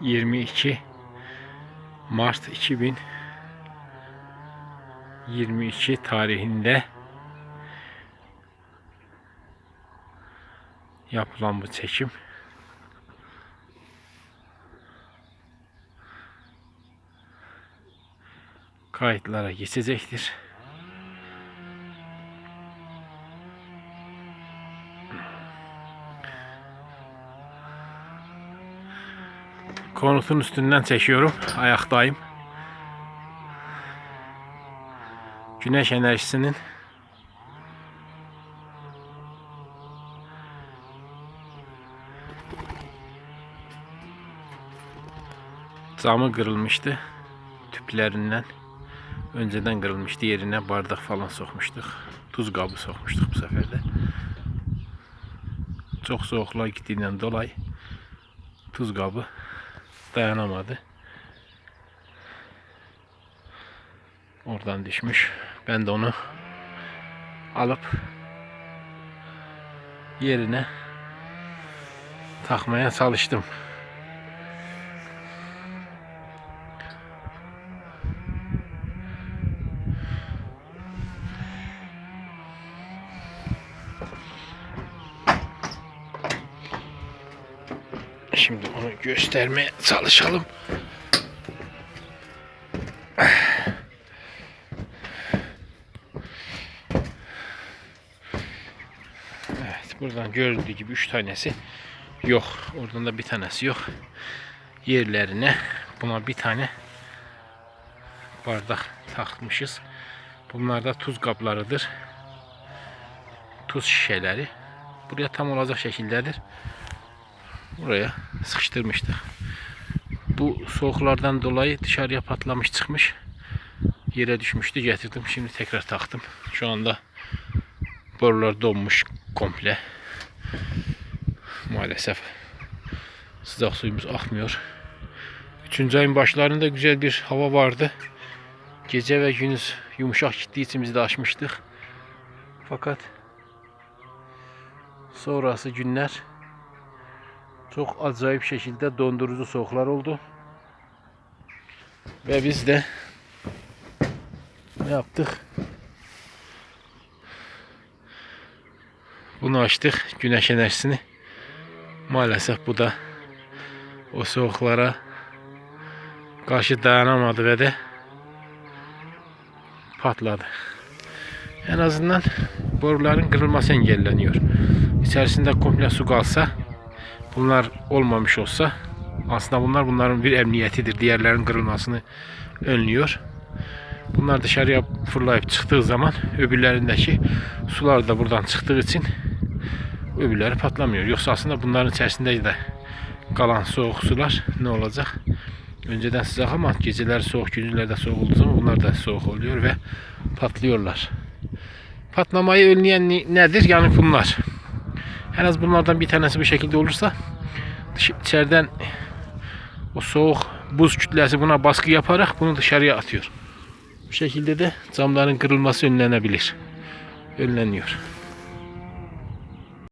22 Mart 2022 tarihinde yapılan bu çekim kayıtlara geçecektir. Konutun üstünden çekiyorum. Ayaktayım. Güneş enerjisinin camı kırılmıştı. Tüplerinden. Önceden kırılmıştı. Yerine bardak falan sokmuştuk. Tuz kabı sokmuştuk bu sefer de. Çok soğukluğa gittiğinden dolayı tuz kabı dayanamadı. Oradan düşmüş. Ben de onu alıp yerine takmaya çalıştım. Şimdi onu göstermeye çalışalım. Evet, buradan görüldüğü gibi üç tanesi yok. Oradan da bir tanesi yok. Yerlerine buna bir tane bardak takmışız. Bunlar da tuz kaplarıdır. Tuz şişeleri. Buraya tam olacak şekildedir buraya sıkıştırmıştık. Bu soğuklardan dolayı dışarıya patlamış çıkmış. Yere düşmüştü getirdim. Şimdi tekrar taktım. Şu anda borular donmuş komple. Maalesef sıcak suyumuz akmıyor. Üçüncü ayın başlarında güzel bir hava vardı. Gece ve gündüz yumuşak gittiği için biz de açmıştık. Fakat sonrası günler çok acayip şekilde dondurucu soğuklar oldu. Ve biz de ne yaptık? Bunu açtık. Güneş enerjisini. Maalesef bu da o soğuklara karşı dayanamadı ve de patladı. En azından boruların kırılması engelleniyor. İçerisinde komple su kalsa bunlar olmamış olsa aslında bunlar bunların bir emniyetidir. Diğerlerinin kırılmasını önlüyor. Bunlar dışarıya fırlayıp çıktığı zaman öbürlerindeki sular da buradan çıktığı için öbürleri patlamıyor. Yoksa aslında bunların içerisinde de kalan soğuk sular ne olacak? Önceden sıcak ama geceler soğuk, gündüzlerde soğuk olduğu zaman bunlar da soğuk oluyor ve patlıyorlar. Patlamayı önleyen nedir? Yani bunlar. En az bunlardan bir tanesi bu şekilde olursa içeriden o soğuk buz kütlesi buna baskı yaparak bunu dışarıya atıyor. Bu şekilde de camların kırılması önlenebilir. Önleniyor.